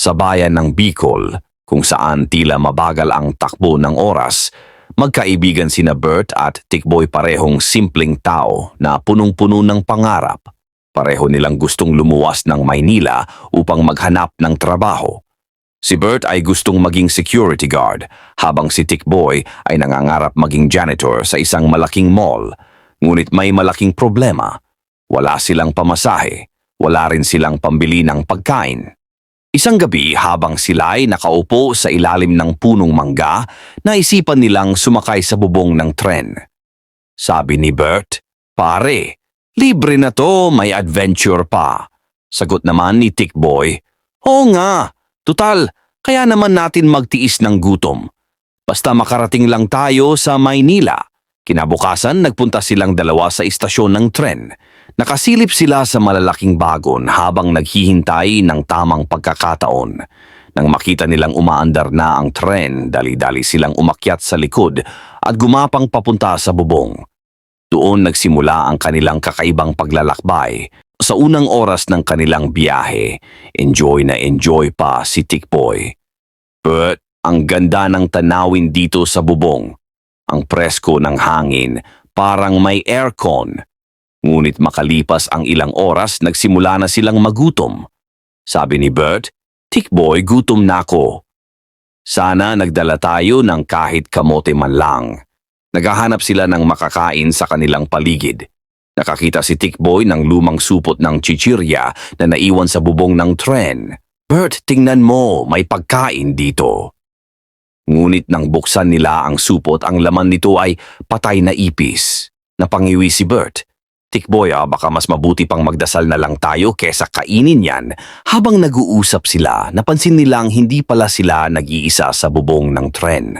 Sa bayan ng Bicol, kung saan tila mabagal ang takbo ng oras, magkaibigan sina Bert at Tikboy parehong simpleng tao na punong-puno ng pangarap. Pareho nilang gustong lumuwas ng Maynila upang maghanap ng trabaho. Si Bert ay gustong maging security guard, habang si Tikboy ay nangangarap maging janitor sa isang malaking mall. Ngunit may malaking problema. Wala silang pamasahe. Wala rin silang pambili ng pagkain. Isang gabi habang sila ay nakaupo sa ilalim ng punong mangga, naisipan nilang sumakay sa bubong ng tren. Sabi ni Bert, Pare, libre na to, may adventure pa. Sagot naman ni Tickboy, Oo nga, tutal, kaya naman natin magtiis ng gutom. Basta makarating lang tayo sa Maynila. Kinabukasan, nagpunta silang dalawa sa istasyon ng tren. Nakasilip sila sa malalaking bagon habang naghihintay ng tamang pagkakataon. Nang makita nilang umaandar na ang tren, dali-dali silang umakyat sa likod at gumapang papunta sa bubong. Doon nagsimula ang kanilang kakaibang paglalakbay. Sa unang oras ng kanilang biyahe, enjoy na enjoy pa si Tikboy. But ang ganda ng tanawin dito sa bubong. Ang presko ng hangin, parang may aircon. Ngunit makalipas ang ilang oras, nagsimula na silang magutom. Sabi ni Bert, Tikboy, gutom na ako. Sana nagdala tayo ng kahit kamote man lang. Naghahanap sila ng makakain sa kanilang paligid. Nakakita si Tikboy ng lumang supot ng chichirya na naiwan sa bubong ng tren. Bert, tingnan mo, may pagkain dito. Ngunit nang buksan nila ang supot, ang laman nito ay patay na ipis. Napangiwi si Bert. Tikboy, ah, baka mas mabuti pang magdasal na lang tayo kesa kainin yan. Habang nag-uusap sila, napansin nilang hindi pala sila nag-iisa sa bubong ng tren.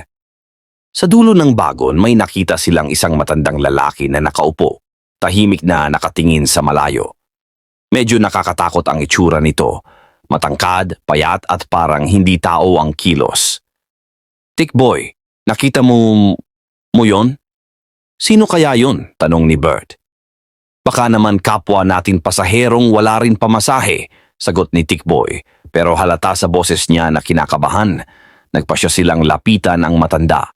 Sa dulo ng bagon, may nakita silang isang matandang lalaki na nakaupo, tahimik na nakatingin sa malayo. Medyo nakakatakot ang itsura nito, matangkad, payat at parang hindi tao ang kilos. Tikboy, nakita mo mo yon? Sino kaya yon? Tanong ni Bert. Baka naman kapwa natin pasaherong wala rin pamasahe, sagot ni Tikboy. Pero halata sa boses niya na kinakabahan. Nagpasya silang lapitan ang matanda.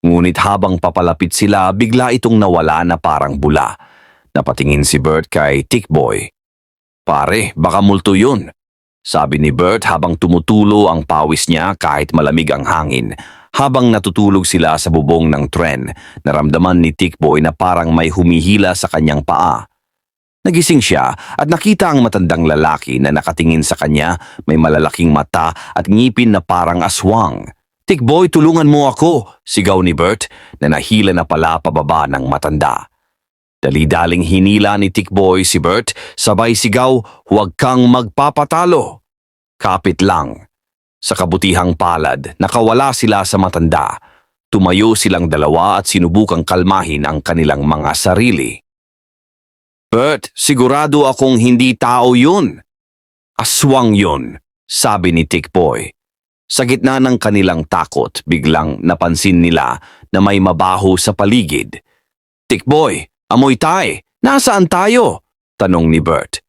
Ngunit habang papalapit sila, bigla itong nawala na parang bula. Napatingin si Bert kay Tikboy. Pare, baka multo yun. Sabi ni Bert habang tumutulo ang pawis niya kahit malamig ang hangin. Habang natutulog sila sa bubong ng tren, naramdaman ni Tikboy na parang may humihila sa kanyang paa. Nagising siya at nakita ang matandang lalaki na nakatingin sa kanya, may malalaking mata at ngipin na parang aswang. Tikboy, tulungan mo ako, sigaw ni Bert na nahila na pala pababa ng matanda. Dali-daling hinila ni Tikboy si Bert, sabay sigaw, huwag kang magpapatalo. Kapit lang. Sa kabutihang palad, nakawala sila sa matanda. Tumayo silang dalawa at sinubukang kalmahin ang kanilang mga sarili. Bert, sigurado akong hindi tao yun. Aswang yun, sabi ni Tikboy. Sa gitna ng kanilang takot, biglang napansin nila na may mabaho sa paligid. Tikboy, amoy tay, nasaan tayo? Tanong ni Bert.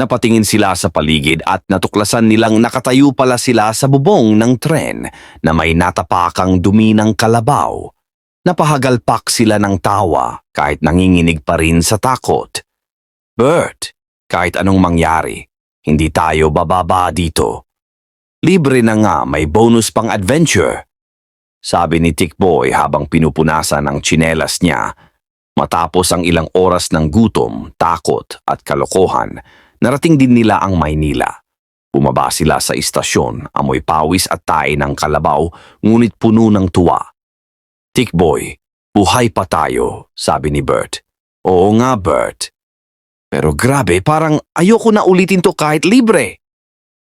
Napatingin sila sa paligid at natuklasan nilang nakatayo pala sila sa bubong ng tren na may natapakang dumi ng kalabaw. Napahagalpak sila ng tawa kahit nanginginig pa rin sa takot. Bert, kahit anong mangyari, hindi tayo bababa dito. Libre na nga may bonus pang adventure. Sabi ni Tikboy habang pinupunasan ang tsinelas niya. Matapos ang ilang oras ng gutom, takot at kalokohan, narating din nila ang Maynila. Bumaba sila sa istasyon, amoy pawis at tae ng kalabaw, ngunit puno ng tuwa. Tikboy, buhay pa tayo, sabi ni Bert. Oo nga, Bert. Pero grabe, parang ayoko na ulitin to kahit libre.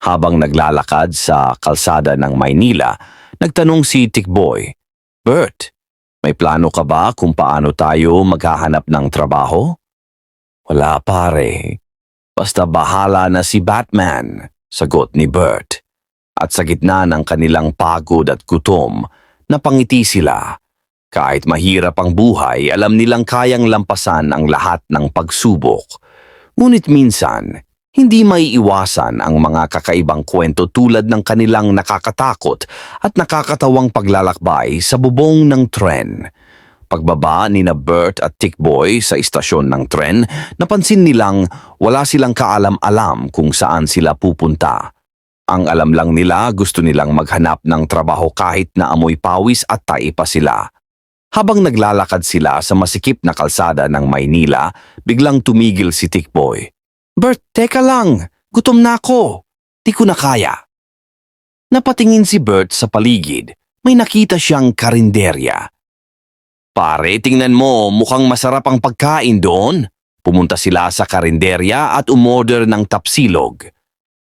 Habang naglalakad sa kalsada ng Maynila, nagtanong si Tikboy, Bert, may plano ka ba kung paano tayo maghahanap ng trabaho? Wala pare. Basta bahala na si Batman, sagot ni Bert. At sa gitna ng kanilang pagod at gutom, napangiti sila. Kahit mahirap ang buhay, alam nilang kayang lampasan ang lahat ng pagsubok. Ngunit minsan, Hindi may iwasan ang mga kakaibang kwento tulad ng kanilang nakakatakot at nakakatawang paglalakbay sa bubong ng tren. Pagbaba ni na Bert at Tickboy sa istasyon ng tren, napansin nilang wala silang kaalam-alam kung saan sila pupunta. Ang alam lang nila gusto nilang maghanap ng trabaho kahit na amoy pawis at tai pa sila. Habang naglalakad sila sa masikip na kalsada ng Maynila, biglang tumigil si Tickboy. Bert, teka lang. Gutom na ako. Di ko na kaya. Napatingin si Bert sa paligid. May nakita siyang karinderya. Pare, tingnan mo, mukhang masarap ang pagkain doon. Pumunta sila sa karinderya at umorder ng tapsilog.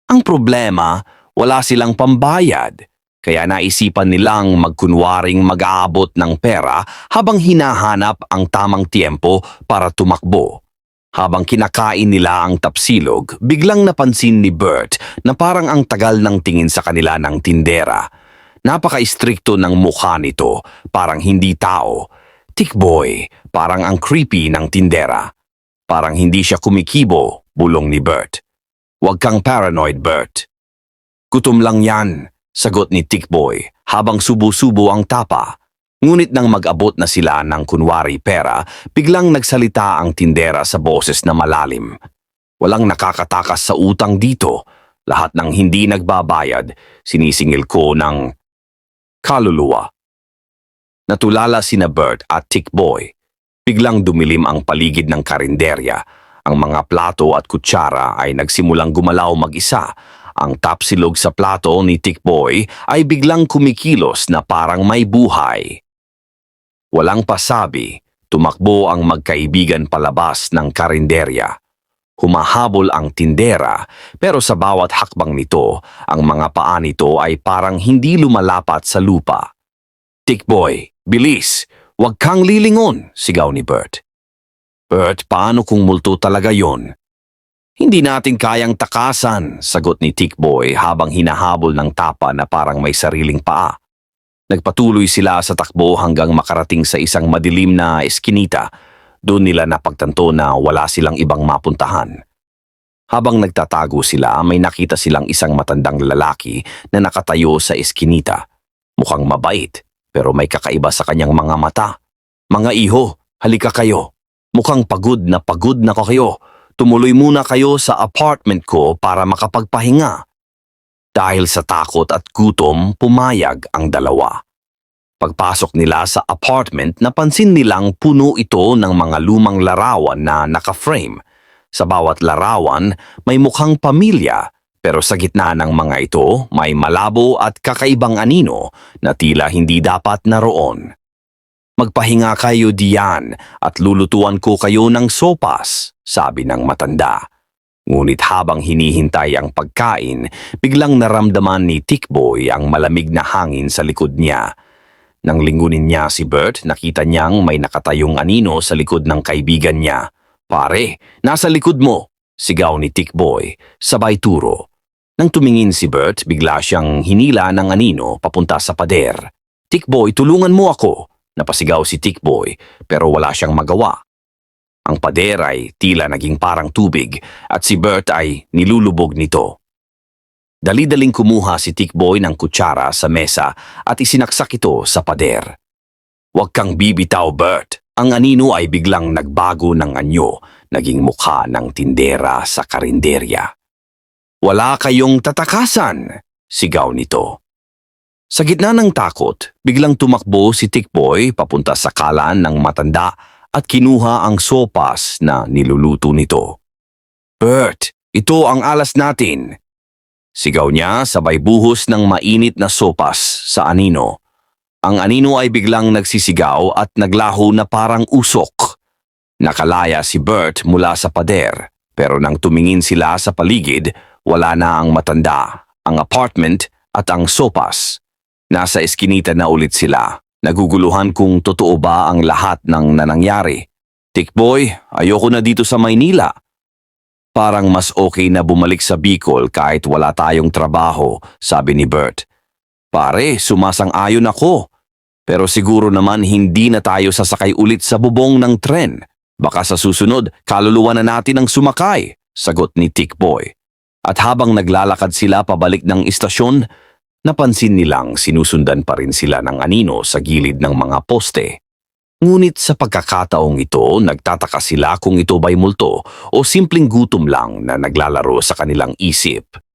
Ang problema, wala silang pambayad. Kaya naisipan nilang magkunwaring mag-aabot ng pera habang hinahanap ang tamang tiempo para tumakbo. Habang kinakain nila ang tapsilog, biglang napansin ni Bert na parang ang tagal ng tingin sa kanila ng tindera. Napaka-istrikto ng mukha nito, parang hindi tao. Tickboy, parang ang creepy ng tindera. Parang hindi siya kumikibo, bulong ni Bert. Huwag kang paranoid, Bert. Gutom lang yan, sagot ni Tickboy habang subo-subo ang tapa. Ngunit nang mag-abot na sila ng kunwari pera, biglang nagsalita ang tindera sa boses na malalim. Walang nakakatakas sa utang dito. Lahat ng hindi nagbabayad, sinisingil ko ng kaluluwa. Natulala sina Bert at Tickboy. Biglang dumilim ang paligid ng karinderya. Ang mga plato at kutsara ay nagsimulang gumalaw mag-isa. Ang tapsilog sa plato ni Tickboy ay biglang kumikilos na parang may buhay. Walang pasabi, tumakbo ang magkaibigan palabas ng karinderya. Humahabol ang tindera pero sa bawat hakbang nito, ang mga paa nito ay parang hindi lumalapat sa lupa. Tickboy, bilis! Huwag kang lilingon, sigaw ni Bert. Bert, paano kung multo talaga yon? Hindi natin kayang takasan, sagot ni Tickboy habang hinahabol ng tapa na parang may sariling paa. Nagpatuloy sila sa takbo hanggang makarating sa isang madilim na eskinita. Doon nila napagtanto na wala silang ibang mapuntahan. Habang nagtatago sila, may nakita silang isang matandang lalaki na nakatayo sa eskinita. Mukhang mabait, pero may kakaiba sa kanyang mga mata. Mga iho, halika kayo. Mukhang pagod na pagod na ko kayo. Tumuloy muna kayo sa apartment ko para makapagpahinga. Dahil sa takot at gutom, pumayag ang dalawa. Pagpasok nila sa apartment, napansin nilang puno ito ng mga lumang larawan na naka-frame. Sa bawat larawan, may mukhang pamilya, pero sa gitna ng mga ito, may malabo at kakaibang anino na tila hindi dapat naroon. Magpahinga kayo diyan at lulutuan ko kayo ng sopas, sabi ng matanda. Ngunit habang hinihintay ang pagkain, biglang naramdaman ni Tickboy ang malamig na hangin sa likod niya. Nang lingunin niya si Bert, nakita niyang may nakatayong anino sa likod ng kaibigan niya. Pare, nasa likod mo! Sigaw ni Tickboy, sabay turo. Nang tumingin si Bert, bigla siyang hinila ng anino papunta sa pader. Tickboy, tulungan mo ako! Napasigaw si Tickboy pero wala siyang magawa. Ang pader ay tila naging parang tubig at si Bert ay nilulubog nito. Dali-daling kumuha si Tickboy ng kutsara sa mesa at isinaksak ito sa pader. Huwag kang bibitaw, Bert. Ang anino ay biglang nagbago ng anyo, naging mukha ng tindera sa karinderya. Wala kayong tatakasan, sigaw nito. Sa gitna ng takot, biglang tumakbo si Tickboy papunta sa kalan ng matanda at kinuha ang sopas na niluluto nito. Bert, ito ang alas natin. Sigaw niya sabay buhos ng mainit na sopas sa anino. Ang anino ay biglang nagsisigaw at naglaho na parang usok. Nakalaya si Bert mula sa pader pero nang tumingin sila sa paligid, wala na ang matanda, ang apartment at ang sopas. Nasa eskinita na ulit sila. Naguguluhan kung totoo ba ang lahat ng nanangyari. Tickboy, ayoko na dito sa Maynila. Parang mas okay na bumalik sa Bicol kahit wala tayong trabaho, sabi ni Bert. Pare, sumasang-ayon ako. Pero siguro naman hindi na tayo sasakay ulit sa bubong ng tren. Baka sa susunod, kaluluwa na natin ang sumakay, sagot ni Tickboy. At habang naglalakad sila pabalik ng istasyon, napansin nilang sinusundan pa rin sila ng anino sa gilid ng mga poste. Ngunit sa pagkakataong ito, nagtataka sila kung ito ba'y multo o simpleng gutom lang na naglalaro sa kanilang isip.